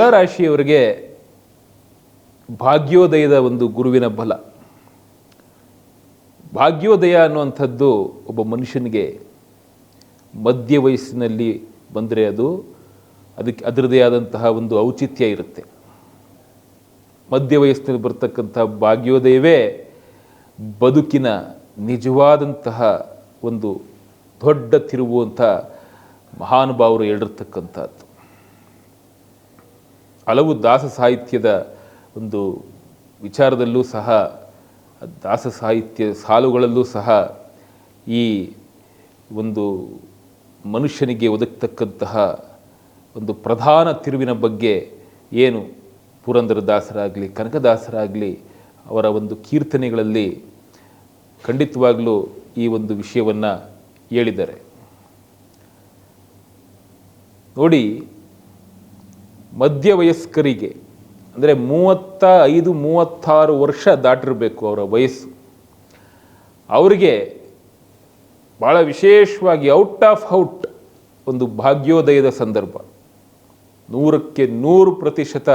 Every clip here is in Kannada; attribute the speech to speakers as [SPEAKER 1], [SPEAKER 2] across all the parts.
[SPEAKER 1] ತುಲಾರಾಶಿಯವರಿಗೆ ಭಾಗ್ಯೋದಯದ ಒಂದು ಗುರುವಿನ ಬಲ. ಭಾಗ್ಯೋದಯ ಅನ್ನುವಂಥದ್ದು ಒಬ್ಬ ಮನುಷ್ಯನಿಗೆ ಮಧ್ಯ ವಯಸ್ಸಿನಲ್ಲಿ ಬಂದರೆ ಅದು ಅದಕ್ಕೆ ಅದರದೇ ಆದಂತಹ ಒಂದು ಔಚಿತ್ಯ ಇರುತ್ತೆ. ಮಧ್ಯ ವಯಸ್ಸಿನಲ್ಲಿ ಬರ್ತಕ್ಕಂಥ ಭಾಗ್ಯೋದಯವೇ ಬದುಕಿನ ನಿಜವಾದಂತಹ ಒಂದು ದೊಡ್ಡ ತಿರುವು ಅಂತ ಮಹಾನುಭಾವರು ಹೇಳಿರ್ತಕ್ಕಂಥದ್ದು. ಹಲವು ದಾಸ ಸಾಹಿತ್ಯದ ಒಂದು ವಿಚಾರದಲ್ಲೂ ಸಹ, ದಾಸ ಸಾಹಿತ್ಯ ಸಾಲುಗಳಲ್ಲೂ ಸಹ ಈ ಒಂದು ಮನುಷ್ಯನಿಗೆ ಒದಗ್ತಕ್ಕಂತಹ ಒಂದು ಪ್ರಧಾನ ತಿರುವಿನ ಬಗ್ಗೆ ಏನು ಪುರಂದರದಾಸರಾಗಲಿ, ಕನಕದಾಸರಾಗಲಿ ಅವರ ಒಂದು ಕೀರ್ತನೆಗಳಲ್ಲಿ ಖಂಡಿತವಾಗಲೂ ಈ ಒಂದು ವಿಷಯವನ್ನು ಹೇಳಿದ್ದಾರೆ. ನೋಡಿ ಮಧ್ಯವಯಸ್ಕರಿಗೆ, ಅಂದರೆ ಮೂವತ್ತ ಐದು, ಮೂವತ್ತಾರು ವರ್ಷ ದಾಟಿರಬೇಕು ಅವರ ವಯಸ್ಸು. ಅವರಿಗೆ ಭಾಳ ವಿಶೇಷವಾಗಿ ಔಟ್ ಆಫ್ ಔಟ್ ಒಂದು ಭಾಗ್ಯೋದಯದ ಸಂದರ್ಭ. ನೂರಕ್ಕೆ ನೂರು ಪ್ರತಿಶತ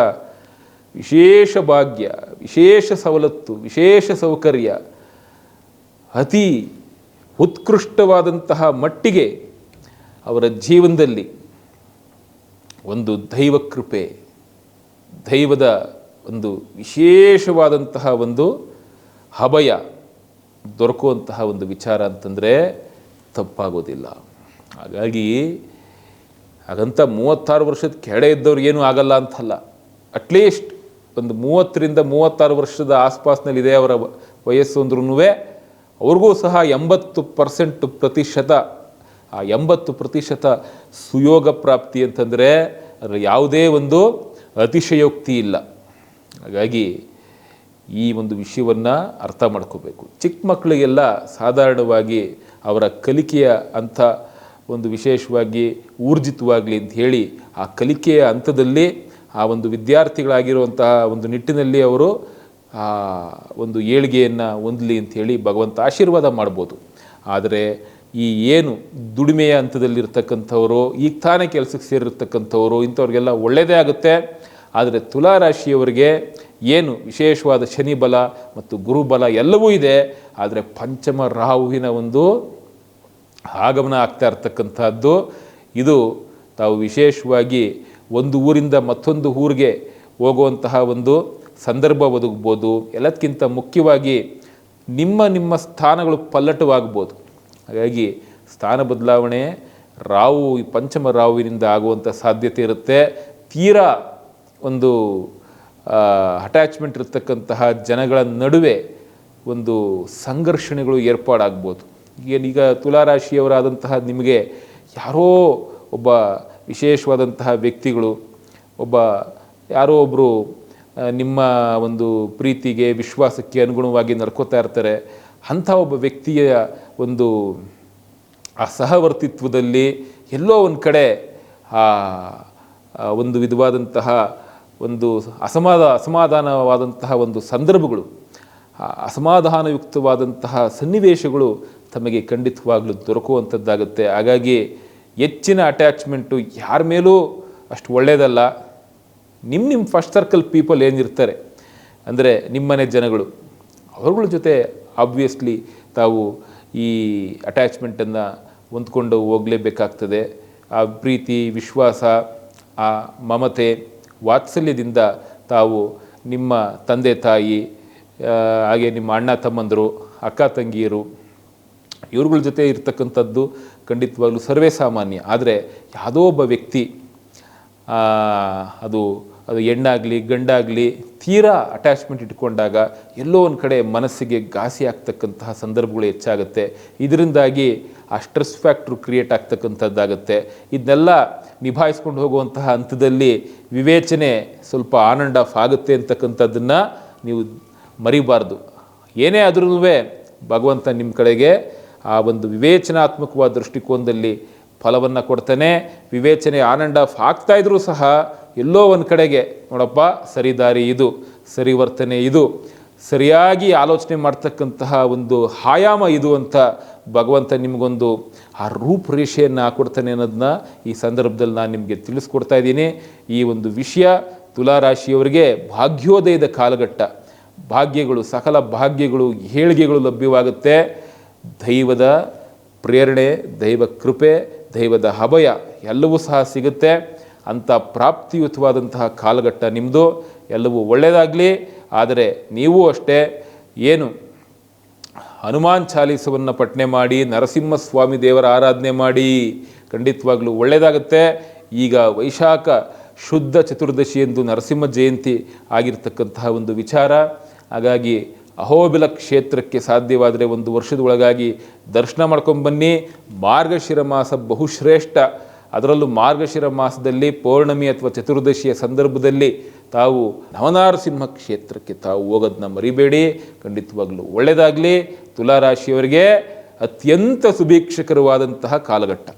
[SPEAKER 1] ವಿಶೇಷ ಭಾಗ್ಯ, ವಿಶೇಷ ಸವಲತ್ತು, ವಿಶೇಷ ಸೌಕರ್ಯ, ಅತಿ ಉತ್ಕೃಷ್ಟವಾದಂತಹ ಮಟ್ಟಿಗೆ ಅವರ ಜೀವನದಲ್ಲಿ ಒಂದು ದೈವ ಕೃಪೆ, ದೈವದ ಒಂದು ವಿಶೇಷವಾದಂತಹ ಒಂದು ಹಬಯ ದೊರಕುವಂತಹ ಒಂದು ವಿಚಾರ ಅಂತಂದರೆ ತಪ್ಪಾಗೋದಿಲ್ಲ. ಹಾಗಾಗಿ ಹಾಗಂತ ಮೂವತ್ತಾರು ವರ್ಷದ ಕೆಡೆ ಇದ್ದವ್ರು ಏನೂ ಆಗಲ್ಲ ಅಂತಲ್ಲ ಅಟ್ಲೀಸ್ಟ್ ಒಂದು ಮೂವತ್ತರಿಂದ ಮೂವತ್ತಾರು ವರ್ಷದ ಆಸ್ಪಾಸ್ನಲ್ಲಿದೆ ಅವರ ವಯಸ್ಸು ಅಂದ್ರೂ ಅವ್ರಿಗೂ ಸಹ ಎಂಬತ್ತು ಪರ್ಸೆಂಟ್ ಪ್ರತಿಶತ ಆ ಎಂಬತ್ತು ಪ್ರತಿಶತ ಸುಯೋಗ ಪ್ರಾಪ್ತಿ ಅಂತಂದರೆ ಅದರ ಯಾವುದೇ ಒಂದು ಅತಿಶಯೋಕ್ತಿ ಇಲ್ಲ. ಹಾಗಾಗಿ ಈ ಒಂದು ವಿಷಯವನ್ನು ಅರ್ಥ ಮಾಡ್ಕೋಬೇಕು. ಚಿಕ್ಕ ಮಕ್ಕಳಿಗೆಲ್ಲ ಸಾಧಾರಣವಾಗಿ ಅವರ ಕಲಿಕೆಯ ಅಂಥ ಒಂದು ವಿಶೇಷವಾಗಿ ಊರ್ಜಿತವಾಗಲಿ ಅಂತ ಹೇಳಿ ಆ ಕಲಿಕೆಯ ಹಂತದಲ್ಲಿ ಆ ಒಂದು ವಿದ್ಯಾರ್ಥಿಗಳಾಗಿರುವಂತಹ ಒಂದು ನಿಟ್ಟಿನಲ್ಲಿ ಅವರು ಆ ಒಂದು ಏಳಿಗೆಯನ್ನು ಹೊಂದಲಿ ಅಂಥೇಳಿ ಭಗವಂತ ಆಶೀರ್ವಾದ ಮಾಡ್ಬೋದು. ಆದರೆ ಈ ಏನು ದುಡಿಮೆಯ ಹಂತದಲ್ಲಿರ್ತಕ್ಕಂಥವರು ಈಗ ತಾನೇ ಕೆಲಸಕ್ಕೆ ಸೇರಿರ್ತಕ್ಕಂಥವರು, ಇಂಥವ್ರಿಗೆಲ್ಲ ಒಳ್ಳೆಯದೇ ಆಗುತ್ತೆ. ಆದರೆ ತುಲಾರಾಶಿಯವರಿಗೆ ಏನು ವಿಶೇಷವಾದ ಶನಿ ಬಲ ಮತ್ತು ಗುರುಬಲ ಎಲ್ಲವೂ ಇದೆ. ಆದರೆ ಪಂಚಮ ರಾಹುವಿನ ಒಂದು ಆಗಮನ ಆಗ್ತಾ ಇರ್ತಕ್ಕಂಥದ್ದು. ಇದು ತಾವು ವಿಶೇಷವಾಗಿ ಒಂದು ಊರಿಂದ ಮತ್ತೊಂದು ಊರಿಗೆ ಹೋಗುವಂತಹ ಒಂದು ಸಂದರ್ಭ ಒದಗ್ಬೋದು. ಎಲ್ಲದಕ್ಕಿಂತ ಮುಖ್ಯವಾಗಿ ನಿಮ್ಮ ನಿಮ್ಮ ಸ್ಥಾನಗಳು ಪಲ್ಲಟವಾಗ್ಬೋದು. ಹಾಗಾಗಿ ಸ್ಥಾನ ಬದಲಾವಣೆ ರಾವು ಈ ಪಂಚಮ ರಾವುವಿನಿಂದ ಆಗುವಂಥ ಸಾಧ್ಯತೆ ಇರುತ್ತೆ. ತೀರಾ ಒಂದು ಅಟ್ಯಾಚ್ಮೆಂಟ್ ಇರತಕ್ಕಂತಹ ಜನಗಳ ನಡುವೆ ಒಂದು ಸಂಘರ್ಷಣೆಗಳು ಏರ್ಪಾಡಾಗ್ಬೋದು. ಏನೀಗ ತುಲಾರಾಶಿಯವರಾದಂತಹ ನಿಮಗೆ ಯಾರೋ ಒಬ್ಬ ವಿಶೇಷವಾದಂತಹ ವ್ಯಕ್ತಿಗಳು, ಒಬ್ಬ, ಯಾರೋ ಒಬ್ಬರು ನಿಮ್ಮ ಒಂದು ಪ್ರೀತಿಗೆ, ವಿಶ್ವಾಸಕ್ಕೆ ಅನುಗುಣವಾಗಿ ನಡ್ಕೋತಾ ಇರ್ತಾರೆ. ಅಂಥ ಒಬ್ಬ ವ್ಯಕ್ತಿಯ ಒಂದು, ಆ ಸಹವರ್ತಿತ್ವದಲ್ಲಿ ಎಲ್ಲೋ ಒಂದು ಕಡೆ, ಆ ಒಂದು ವಿಧವಾದಂತಹ ಒಂದು ಅಸಮಾಧ ಅಸಮಾಧಾನವಾದಂತಹ ಒಂದು ಸಂದರ್ಭಗಳು ಅಸಮಾಧಾನಯುಕ್ತವಾದಂತಹ ಸನ್ನಿವೇಶಗಳು ತಮಗೆ ಖಂಡಿತವಾಗಲು ದೊರಕುವಂಥದ್ದಾಗುತ್ತೆ. ಹಾಗಾಗಿ ಹೆಚ್ಚಿನ ಅಟ್ಯಾಚ್ಮೆಂಟು ಯಾರ ಮೇಲೂ ಅಷ್ಟು ಒಳ್ಳೆಯದಲ್ಲ ನಿಮ್ಮ ನಿಮ್ಮ ಫಸ್ಟ್ ಸರ್ಕಲ್ ಪೀಪಲ್ ಏನಿರ್ತಾರೆ? ಅಂದರೆ ನಿಮ್ಮನೆ ಜನಗಳು. ಅವ್ರಗಳ ಜೊತೆ ಆಬ್ವಿಯಸ್ಲಿ ತಾವು ಈ ಅಟ್ಯಾಚ್ಮೆಂಟನ್ನು ಹೊಂದ್ಕೊಂಡು ಹೋಗಲೇಬೇಕಾಗ್ತದೆ. ಆ ಪ್ರೀತಿ, ವಿಶ್ವಾಸ, ಆ ಮಮತೆ ವಾತ್ಸಲ್ಯದಿಂದ ತಾವು ನಿಮ್ಮ ತಂದೆ, ತಾಯಿ ಹಾಗೆ ನಿಮ್ಮ ಅಣ್ಣ, ತಮ್ಮಂದರು, ಅಕ್ಕ, ತಂಗಿಯರು, ಇವ್ರುಗಳ ಜೊತೆ ಇರ್ತಕ್ಕಂಥದ್ದು ಖಂಡಿತವಾಗಲೂ ಸರ್ವೇ ಸಾಮಾನ್ಯ. ಆದರೆ ಯಾವುದೋ ಒಬ್ಬ ವ್ಯಕ್ತಿ ಅದು ಅದು ಹೆಣ್ಣಾಗಲಿ, ಗಂಡಾಗಲಿ ತೀರಾ ಅಟ್ಯಾಚ್ಮೆಂಟ್ ಇಟ್ಕೊಂಡಾಗ ಎಲ್ಲೋ ಒಂದು ಕಡೆ ಮನಸ್ಸಿಗೆ ಘಾಸಿ ಆಗ್ತಕ್ಕಂತಹ ಸಂದರ್ಭಗಳು ಹೆಚ್ಚಾಗುತ್ತೆ. ಇದರಿಂದಾಗಿ ಆ ಸ್ಟ್ರೆಸ್ ಫ್ಯಾಕ್ಟ್ರು ಕ್ರಿಯೇಟ್ ಆಗ್ತಕ್ಕಂಥದ್ದಾಗುತ್ತೆ. ಇದನ್ನೆಲ್ಲ ನಿಭಾಯಿಸ್ಕೊಂಡು ಹೋಗುವಂತಹ ಹಂತದಲ್ಲಿ ವಿವೇಚನೆ ಸ್ವಲ್ಪ ಆನ್ ಆಫ್ ಆಗುತ್ತೆ ಅಂತಕ್ಕಂಥದ್ದನ್ನು ನೀವು ಮರಿಬಾರ್ದು. ಏನೇ ಆದ್ರೂ ಭಗವಂತ ನಿಮ್ಮ ಕಡೆಗೆ ಆ ಒಂದು ವಿವೇಚನಾತ್ಮಕವಾದ ದೃಷ್ಟಿಕೋನದಲ್ಲಿ ಫಲವನ್ನು ಕೊಡ್ತಾನೆ. ವಿವೇಚನೆ ಆನ್ ಆ್ಯಂಡ್ ಆಫ್ ಆಗ್ತಾಯಿದ್ರೂ ಸಹ ಎಲ್ಲೋ ಒಂದು ಕಡೆಗೆ, ನೋಡಪ್ಪ, ಸರಿ ದಾರಿ ಇದು, ಸರಿ ವರ್ತನೆ ಇದು. ಸರಿಯಾಗಿ ಆಲೋಚನೆ ಮಾಡ್ತಕ್ಕಂತಹ ಒಂದು ಆಯಾಮ ಇದು ಅಂತ ಭಗವಂತ ನಿಮಗೊಂದು ಆ ರೂಪರೇಷೆಯನ್ನು ಹಾಕೊಡ್ತಾನೆ ಅನ್ನೋದನ್ನ ಈ ಸಂದರ್ಭದಲ್ಲಿ ನಾನು ನಿಮಗೆ ತಿಳಿಸ್ಕೊಡ್ತಾ ಇದ್ದೀನಿ. ಈ ಒಂದು ವಿಷಯ ತುಲಾರಾಶಿಯವರಿಗೆ ಭಾಗ್ಯೋದಯದ ಕಾಲಘಟ್ಟ. ಭಾಗ್ಯಗಳು, ಸಕಲ ಭಾಗ್ಯಗಳು, ಏಳಿಗೆಗಳು ಲಭ್ಯವಾಗುತ್ತೆ. ದೈವದ ಪ್ರೇರಣೆ, ದೈವ ಕೃಪೆ, ದೈವದ ಅಭಯ, ಎಲ್ಲವೂ ಸಹ ಸಿಗುತ್ತೆ. ಅಂಥ ಪ್ರಾಪ್ತಿಯುತವಾದಂತಹ ಕಾಲಘಟ್ಟ ನಿಮ್ಮದು ಎಲ್ಲವೂ ಒಳ್ಳೆಯದಾಗಲಿ. ಆದರೆ ನೀವು ಅಷ್ಟೇ, ಏನು ಹನುಮಾನ್ ಚಾಲೀಸವನ್ನು ಪಠನೆ ಮಾಡಿ, ನರಸಿಂಹಸ್ವಾಮಿ ದೇವರ ಆರಾಧನೆ ಮಾಡಿ, ಖಂಡಿತವಾಗ್ಲೂ ಒಳ್ಳೆಯದಾಗುತ್ತೆ. ಈಗ ವೈಶಾಖ ಶುದ್ಧ ಚತುರ್ದಶಿ ಎಂದು ನರಸಿಂಹ ಜಯಂತಿ ಆಗಿರ್ತಕ್ಕಂತಹ ಒಂದು ವಿಚಾರ. ಹಾಗಾಗಿ ಅಹೋಬಿಲ ಕ್ಷೇತ್ರಕ್ಕೆ ಸಾಧ್ಯವಾದರೆ ಒಂದು ವರ್ಷದ ಒಳಗಾಗಿ ದರ್ಶನ ಮಾಡ್ಕೊಂಬನ್ನಿ. ಮಾರ್ಗಶಿರ ಮಾಸ ಬಹುಶ್ರೇಷ್ಠ. ಅದರಲ್ಲೂ ಮಾರ್ಗಶಿರ ಮಾಸದಲ್ಲಿ ಪೌರ್ಣಮಿ ಅಥವಾ ಚತುರ್ದಶಿಯ ಸಂದರ್ಭದಲ್ಲಿ ತಾವು ನವನಾರಸಿಂಹ ಕ್ಷೇತ್ರಕ್ಕೆ ತಾವು ಹೋಗೋದನ್ನ ಮರಿಬೇಡಿ. ಖಂಡಿತವಾಗಲೂ ಒಳ್ಳೆಯದಾಗಲಿ ತುಲಾರಾಶಿಯವರಿಗೆ ಅತ್ಯಂತ ಸುಭೀಕ್ಷಕರವಾದಂತಹ ಕಾಲಘಟ್ಟ.